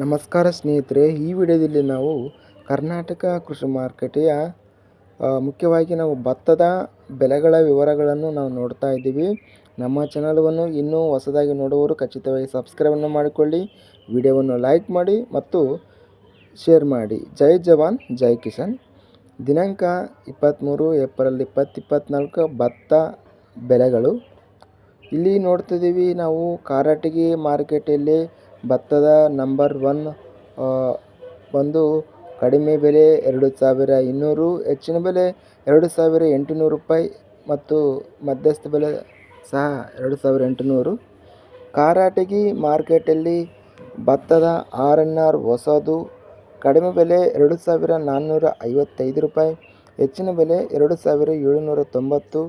ನಮಸ್ಕಾರ ಸ್ನೇಹಿತರೆ, ಈ ವಿಡಿಯೋದಲ್ಲಿ ನಾವು ಕರ್ನಾಟಕ ಕೃಷಿ ಮಾರುಕಟ್ಟೆಯ ಮುಖ್ಯವಾಗಿ ನಾವು ಭತ್ತದ ಬೆಲೆಗಳ ವಿವರಗಳನ್ನು ನಾವು ನೋಡ್ತಾ ಇದ್ದೀವಿ. ನಮ್ಮ ಚಾನಲ್ವನ್ನು ಇನ್ನೂ ಹೊಸದಾಗಿ ನೋಡುವವರು ಖಚಿತವಾಗಿ ಸಬ್ಸ್ಕ್ರೈಬನ್ನು ಮಾಡಿಕೊಳ್ಳಿ, ವಿಡಿಯೋವನ್ನು ಲೈಕ್ ಮಾಡಿ ಮತ್ತು ಶೇರ್ ಮಾಡಿ. ಜೈ ಜವಾನ್, ಜೈ ಕಿಸಾನ್. ದಿನಾಂಕ ಇಪ್ಪತ್ತ್ಮೂರು ಏಪ್ರಿಲ್ ಇಪ್ಪತ್ತು ಇಪ್ಪತ್ತ್ನಾಲ್ಕು ಭತ್ತ ಬೆಲೆಗಳು ಇಲ್ಲಿ ನೋಡ್ತಿದ್ದೀವಿ ನಾವು ಕಾರಟಗಿ ಮಾರುಕಟ್ಟೆಯಲ್ಲಿ ಭತ್ತದ ನಂಬರ್ ಒನ್ ಒಂದು ಕಡಿಮೆ ಬೆಲೆ ಎರಡು ಸಾವಿರ ಇನ್ನೂರು, ಹೆಚ್ಚಿನ ಬೆಲೆ ಎರಡು ಸಾವಿರ ಎಂಟುನೂರು ರೂಪಾಯಿ ಮತ್ತು ಮಧ್ಯಸ್ಥ ಬೆಲೆ ಸಹ ಎರಡು ಸಾವಿರ ಎಂಟುನೂರು. ಕಾರಾಟಗಿ ಮಾರ್ಕೆಟಲ್ಲಿ ಭತ್ತದ ಆರ್ ಎನ್ ಆರ್ ಹೊಸದು ಕಡಿಮೆ ಬೆಲೆ ಎರಡು ಸಾವಿರ ನಾನ್ನೂರ ಐವತ್ತೈದು ರೂಪಾಯಿ, ಹೆಚ್ಚಿನ ಬೆಲೆ ಎರಡು ಸಾವಿರ ಏಳುನೂರ ತೊಂಬತ್ತು,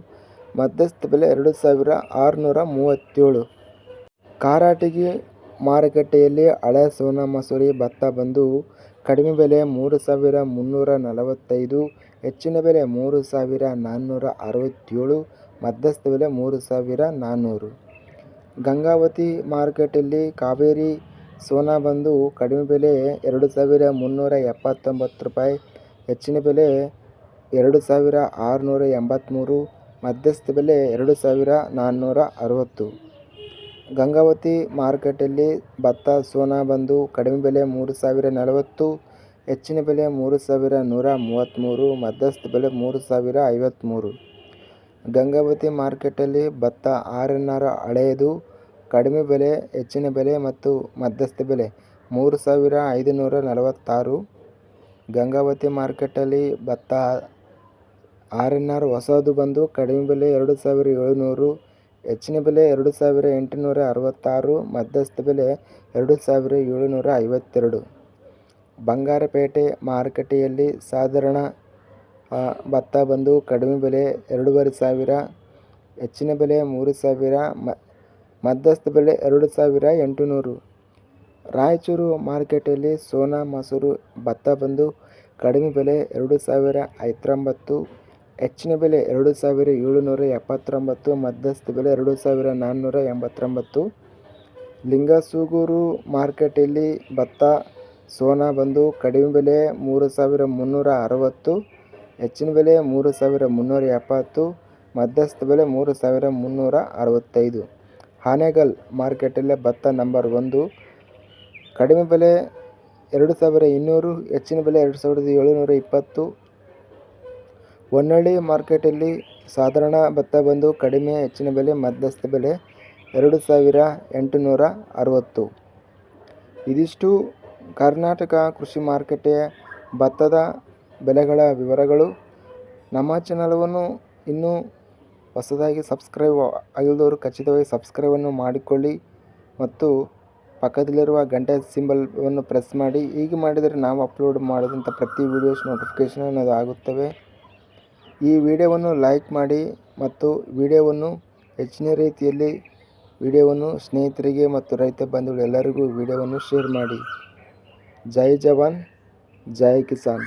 ಮಧ್ಯಸ್ಥ ಬೆಲೆ ಎರಡು ಸಾವಿರ ಆರುನೂರ ಮೂವತ್ತೇಳು. ಕಾರಾಟಗಿ ಮಾರುಕಟ್ಟೆಯಲ್ಲಿ ಹಳೆ ಸೋನಾ ಮಸೂರಿ ಭತ್ತ ಬಂದು ಕಡಿಮೆ ಬೆಲೆ ಮೂರು ಸಾವಿರ ಮುನ್ನೂರ ನಲವತ್ತೈದು, ಹೆಚ್ಚಿನ ಬೆಲೆ ಮೂರು ಸಾವಿರ ನಾನ್ನೂರ ಅರವತ್ತೇಳು, ಮಧ್ಯಸ್ಥ ಬೆಲೆ ಮೂರು ಸಾವಿರ ನಾನ್ನೂರು. ಗಂಗಾವತಿ ಮಾರುಕಟ್ಟೆಯಲ್ಲಿ ಕಾವೇರಿ ಸೋನಾ ಬಂದು ಕಡಿಮೆ ಬೆಲೆ ಎರಡು ಸಾವಿರ ಮುನ್ನೂರ ಎಪ್ಪತ್ತೊಂಬತ್ತು ರೂಪಾಯಿ, ಹೆಚ್ಚಿನ ಬೆಲೆ ಎರಡು ಸಾವಿರ ಆರುನೂರ ಎಂಬತ್ತ್ಮೂರು, ಮಧ್ಯಸ್ಥ ಬೆಲೆ ಎರಡು ಸಾವಿರ ನಾನ್ನೂರ ಅರವತ್ತು. ಗಂಗಾವತಿ ಮಾರುಕಟ್ಟೆಯಲ್ಲಿ ಭತ್ತ, ಸೋನಾ ಬಂದು ಕಡಿಮೆ ಬೆಲೆ ಮೂರು ಸಾವಿರ ನಲವತ್ತು, ಹೆಚ್ಚಿನ ಬೆಲೆ ಮೂರು ಸಾವಿರ ನೂರ ಮೂವತ್ತ್ಮೂರು ಮಧ್ಯಸ್ಥ ಬೆಲೆ ಮೂರು ಸಾವಿರ ಐವತ್ತ್ಮೂರು ಗಂಗಾವತಿ ಮಾರ್ಕೆಟಲ್ಲಿ ಭತ್ತ ಆರನ್ನರ ಹಳೆಯದು ಕಡಿಮೆ ಬೆಲೆ, ಹೆಚ್ಚಿನ ಬೆಲೆ ಮತ್ತು ಮಧ್ಯಸ್ಥ ಬೆಲೆ ಮೂರು ಸಾವಿರ ಐದುನೂರ ನಲವತ್ತಾರು. ಗಂಗಾವತಿ ಮಾರ್ಕೆಟಲ್ಲಿ ಭತ್ತ ಆರನ್ನರ ಹೊಸದು ಬಂದು ಕಡಿಮೆ ಬೆಲೆ ಎರಡು ಸಾವಿರ ಏಳುನೂರು ಹೆಚ್ಚಿನ ಬೆಲೆ ಎರಡು ಸಾವಿರ ಎಂಟುನೂರ ಅರವತ್ತಾರು, ಮಧ್ಯಸ್ಥ ಬೆಲೆ ಎರಡು ಸಾವಿರ ಏಳುನೂರ ಐವತ್ತೆರಡು. ಬಂಗಾರಪೇಟೆ ಮಾರುಕಟ್ಟೆಯಲ್ಲಿ ಸಾಧಾರಣ ಭತ್ತ ಬಂದು ಕಡಿಮೆ ಬೆಲೆ ಎರಡೂವರೆ ಸಾವಿರ, ಹೆಚ್ಚಿನ ಬೆಲೆ ಮೂರು ಸಾವಿರ, ಮ, ಮಧ್ಯಸ್ಥ ಬೆಲೆ ಎರಡು ಸಾವಿರ ಎಂಟುನೂರು. ರಾಯಚೂರು ಮಾರುಕಟ್ಟೆಯಲ್ಲಿ ಸೋನಾ, ಮಸೂರು ಭತ್ತ ಬಂದು ಕಡಿಮೆ ಬೆಲೆ ಎರಡು ಸಾವಿರ ಐವತ್ತೊಂಬತ್ತು ಹೆಚ್ಚಿನ ಬೆಲೆ ಎರಡು ಸಾವಿರ ಏಳುನೂರ ಎಪ್ಪತ್ತೊಂಬತ್ತು, ಮಧ್ಯಸ್ಥ ಬೆಲೆ ಎರಡು ಸಾವಿರ ನಾನ್ನೂರ ಎಂಬತ್ತೊಂಬತ್ತು. ಲಿಂಗಸೂಗೂರು ಮಾರ್ಕೆಟಲ್ಲಿ ಭತ್ತ, ಸೋನಾ ಬಂದು ಕಡಿಮೆ ಬೆಲೆ ಮೂರು ಸಾವಿರ ಮುನ್ನೂರ ಅರವತ್ತು, ಹೆಚ್ಚಿನ ಬೆಲೆ ಮೂರು ಸಾವಿರ ಮುನ್ನೂರ ಎಪ್ಪತ್ತು, ಮಧ್ಯಸ್ಥ ಬೆಲೆ ಮೂರು ಸಾವಿರ ಮುನ್ನೂರ ಅರವತ್ತೈದು. ಹಾನೇಗಲ್ ಮಾರ್ಕೆಟಲ್ಲೇ ಭತ್ತ ನಂಬರ್ ಒಂದು. ಕಡಿಮೆ ಬೆಲೆ ಎರಡು ಸಾವಿರ ಇನ್ನೂರು, ಹೆಚ್ಚಿನ ಬೆಲೆ ಎರಡು ಸಾವಿರದ ಏಳುನೂರ ಇಪ್ಪತ್ತು ಹೊನ್ನಳ್ಳಿ ಮಾರ್ಕೆಟಲ್ಲಿ ಸಾಧಾರಣ ಭತ್ತ ಬಂದು ಕಡಿಮೆ ಹೆಚ್ಚಿನ ಬೆಲೆ, ಮಧ್ಯಸ್ಥ ಬೆಲೆ ಎರಡು ಸಾವಿರ ಎಂಟುನೂರ ಅರವತ್ತು. ಇದಿಷ್ಟು ಕರ್ನಾಟಕ ಕೃಷಿ ಮಾರುಕಟ್ಟೆಯ ಭತ್ತದ ಬೆಲೆಗಳ ವಿವರಗಳು. ನಮ್ಮ ಚಾನಲವನ್ನು ಇನ್ನೂ ಹೊಸದಾಗಿ ಸಬ್ಸ್ಕ್ರೈಬ್ ಆಗಿಲ್ಲದವರು ಖಚಿತವಾಗಿ ಸಬ್ಸ್ಕ್ರೈಬನ್ನು ಮಾಡಿಕೊಳ್ಳಿ ಮತ್ತು ಪಕ್ಕದಲ್ಲಿರುವ ಗಂಟೆ ಸಿಂಬಲ್ವನ್ನು ಪ್ರೆಸ್ ಮಾಡಿ. ಹೀಗೆ ಮಾಡಿದರೆ ನಾವು ಅಪ್ಲೋಡ್ ಮಾಡಿದಂಥ ಪ್ರತಿ ವೀಡಿಯೋಸ್ ನೋಟಿಫಿಕೇಷನ್ ಅನ್ನೋದು ಆಗುತ್ತವೆ. ಈ ವಿಡಿಯೋವನ್ನು ಲೈಕ್ ಮಾಡಿ ಮತ್ತು ವಿಡಿಯೋವನ್ನು ಹೆಚ್ಚಿನ ರೀತಿಯಲ್ಲಿ ವಿಡಿಯೋವನ್ನು ಸ್ನೇಹಿತರಿಗೆ ಮತ್ತು ರೈತ ಬಂಧುಗಳು ಎಲ್ಲರಿಗೂ ವಿಡಿಯೋವನ್ನು ಶೇರ್ ಮಾಡಿ. ಜೈ ಜವಾನ್, ಜೈ ಕಿಸಾನ್.